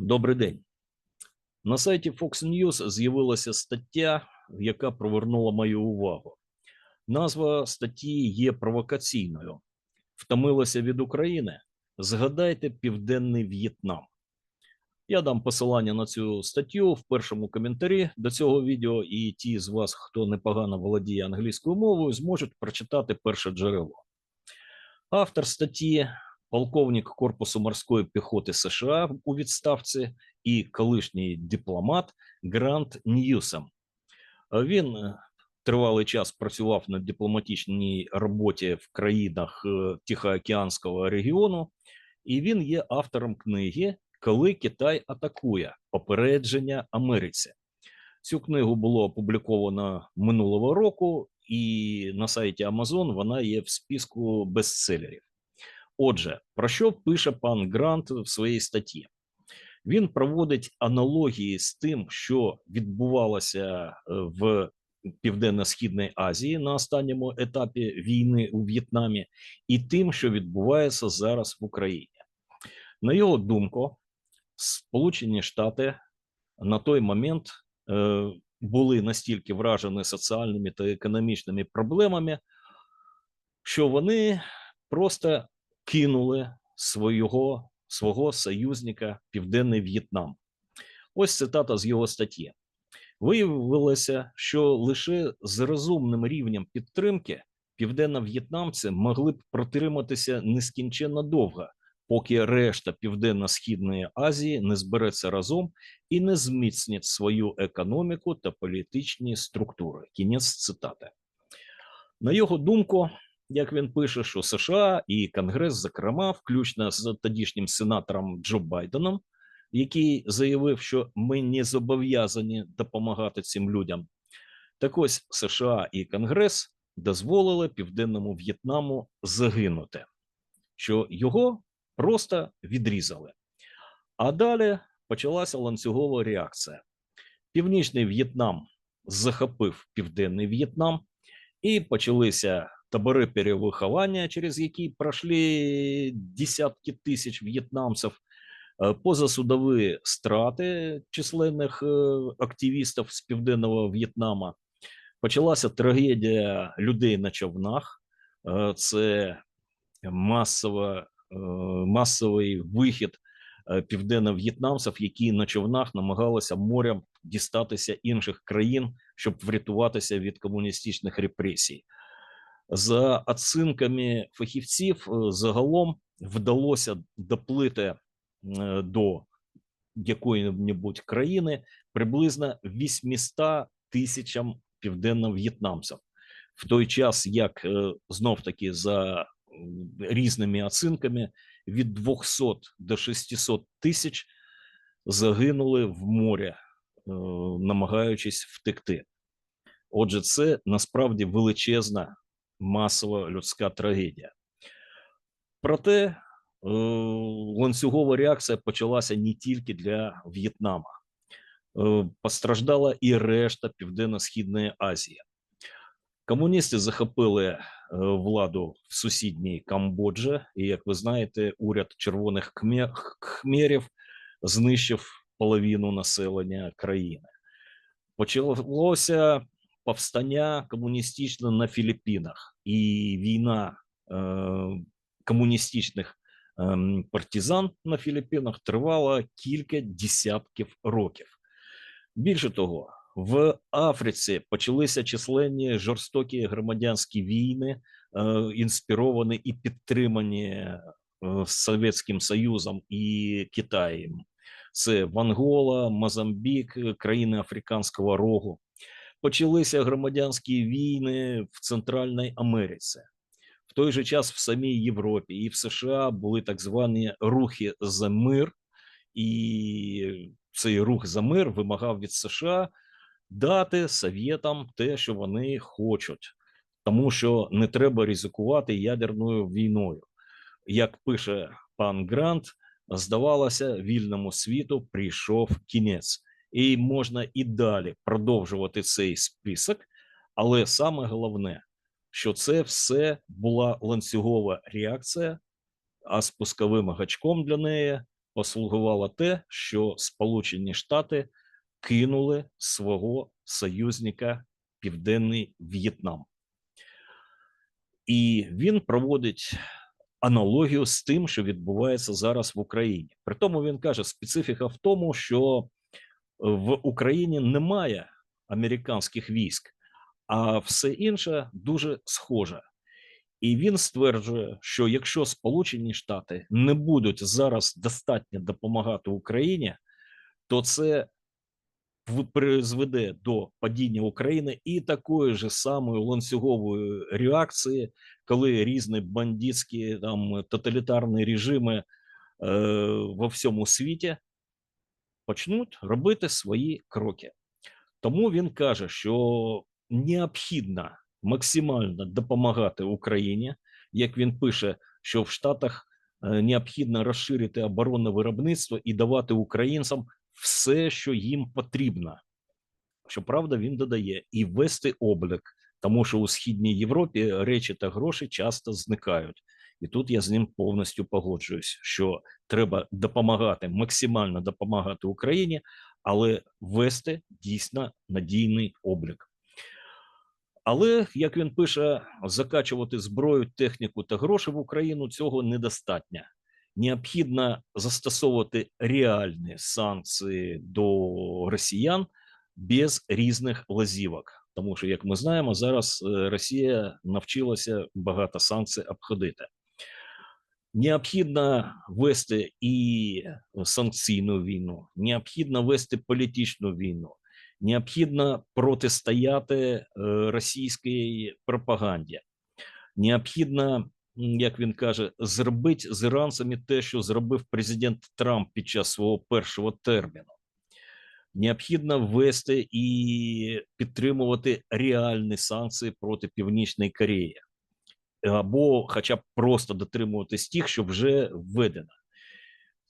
Добрий день. На сайті Fox News з'явилася стаття, яка привернула мою увагу. Назва статті є провокаційною. Втомилося від України? Згадайте Південний В'єтнам. Я дам посилання на цю статтю в першому коментарі до цього відео, і ті з вас, хто непогано володіє англійською мовою, зможуть прочитати перше джерело. Автор статті полковник Корпусу морської піхоти США у відставці і колишній дипломат Грант Ньюсом. Він е, тривалий час працював на дипломатичній роботі в країнах е, Тихоокеанського регіону, і він є автором книги Коли Китай атакує попередження Америці. Цю книгу було опубліковано минулого року, і на сайті Amazon вона є в списку бестселерів. Отже, про що пише пан Грант в своїй статті? Він проводить аналогії з тим, що відбувалося е, в Південно-Східній Азії на останньому етапі війни у В'єтнамі, і тим, що відбувається зараз в Україні. На його думку, Сполучені Штати на той момент е, були настільки вражені соціальними та економічними проблемами, що вони просто кинули свого, свого союзника Південний В'єтнам. Ось цитата з його статті. Виявилося, що лише з розумним рівнем підтримки південно-в'єтнамці могли б протриматися нескінченно довго, поки решта Південно-Східної Азії не збереться разом і не зміцнить свою економіку та політичні структури. Кінець цитати. На його думку, як він пише, що США і Конгрес, зокрема, включно з тодішнім сенатором Джо Байденом, який заявив, що ми не зобов'язані допомагати цим людям. Так ось США і Конгрес дозволили Південному В'єтнаму загинути, що його просто відрізали. А далі почалася ланцюгова реакція. Північний В'єтнам захопив Південний В'єтнам, і почалися табори перевиховання, через які пройшли десятки тисяч в'єтнамців, е, позасудові страти численних е, активістів з південного В'єтнама. Почалася трагедія людей на човнах. Е, Це масово, е, масовий вихід південно-в'єтнамців, які на човнах намагалися морем дістатися інших країн, щоб врятуватися від комуністичних репресій. За оцінками фахівців, е, загалом вдалося доплити е, до якої-небудь країни приблизно 800 тисячам південно-в'єтнамців. В той час, як е, знов таки за різними оцінками, від 200 до 600 тисяч загинули в морі, намагаючись втекти. Отже, це насправді величезна масова людська трагедія. Проте е, ланцюгова реакція почалася не тільки для В'єтнама, Е, постраждала і решта Південно-Східної Азії. Комуністи захопили е, владу в сусідній Камбоджі, і, як ви знаєте, уряд червоних хмерів знищив половину населення країни. Почалося повстання комуністичне на Філіппінах, і війна е, комуністичних ем, партизан на Філіппінах тривала кілька десятків років. Більше того, в Африці почалися численні жорстокі громадянські війни, е, інспіровані і підтримані е, Совєтським Союзом і Китаєм. Це Вангола, Мозамбік, е, країни Африканського Рогу. Почалися громадянські війни в Центральній Америці. В той же час в самій Європі і в США були так звані рухи за мир, і цей рух за мир вимагав від США дати совєтам те, що вони хочуть, тому що не треба ризикувати ядерною війною. Як пише пан Грант, здавалося, вільному світу прийшов кінець, і можна і далі продовжувати цей список, але саме головне, що це все була ланцюгова реакція, а спусковим гачком для неї послугувало те, що Сполучені Штати кинули свого союзника Південний В'єтнам. І він проводить аналогію з тим, що відбувається зараз в Україні. При тому він каже: специфіка в тому, що в Україні немає американських військ, а все інше дуже схоже. І він стверджує, що якщо Сполучені Штати не будуть зараз достатньо допомагати Україні, то це призведе до падіння України і такої ж самої ланцюгової реакції, коли різні бандитські там тоталітарні режими е, во всьому світі почнуть робити свої кроки. Тому він каже, що необхідно максимально допомагати Україні. Як він пише, що в Штатах е, необхідно розширити оборонне виробництво і давати українцям все, що їм потрібно. Щоправда, він додає і вести облік, тому що у східній Європі речі та гроші часто зникають. І тут я з ним повністю погоджуюсь, що треба допомагати, максимально допомагати Україні, але вести дійсно надійний облік. Але як він пише, закачувати зброю, техніку та гроші в Україну цього недостатньо. Необхідно застосовувати реальні санкції до росіян без різних лазівок. Тому що, як ми знаємо, зараз е, Росія навчилася багато санкцій обходити. Необхідно вести і санкційну війну, необхідно вести політичну війну, необхідно протистояти е, російській пропаганді. Необхідно, як він каже, зробити з іранцями те, що зробив президент Трамп під час свого першого терміну. Необхідно ввести і підтримувати реальні санкції проти Північної Кореї, або хоча б просто дотримуватись тих, що вже введено.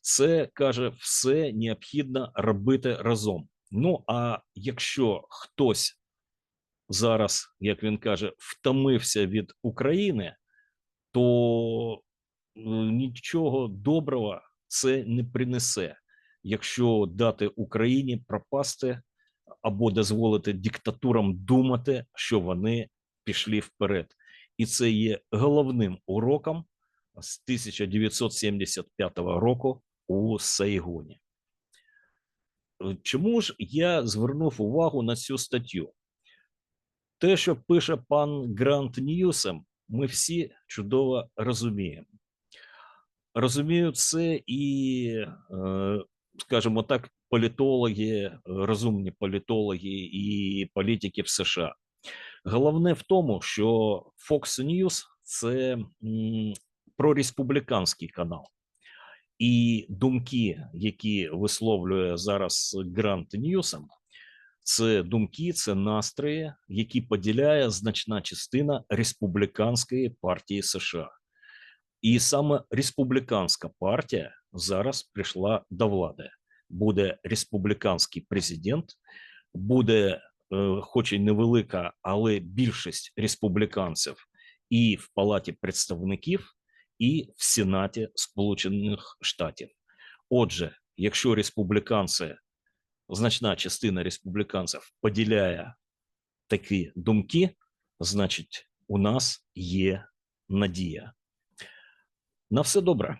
Це каже, все необхідно робити разом. Ну а якщо хтось зараз, як він каже, втомився від України, то е, нічого доброго це не принесе, якщо дати Україні пропасти або дозволити диктатурам думати, що вони пішли вперед. І це є головним уроком з 1975 року у Сайгоні. Чому ж я звернув увагу на цю статтю? Те, що пише пан Грант Ньюсом, ми всі чудово розуміємо. Розуміють це і, е, скажімо так, політологи, розумні політологи і політики в США. Головне в тому, що Fox News – це прореспубліканський канал. І думки, які висловлює зараз Грант Ньюсом, це думки, це настрої, які поділяє значна частина республіканської партії США. І саме республіканська партія зараз прийшла до влади. Буде республіканський президент, буде, хоч і невелика, але більшість республіканців і в Палаті представників, і в Сенаті Сполучених Штатів. Отже, якщо республіканці, значна частина республіканців поділяє такі думки, значить, у нас є надія. На все добре.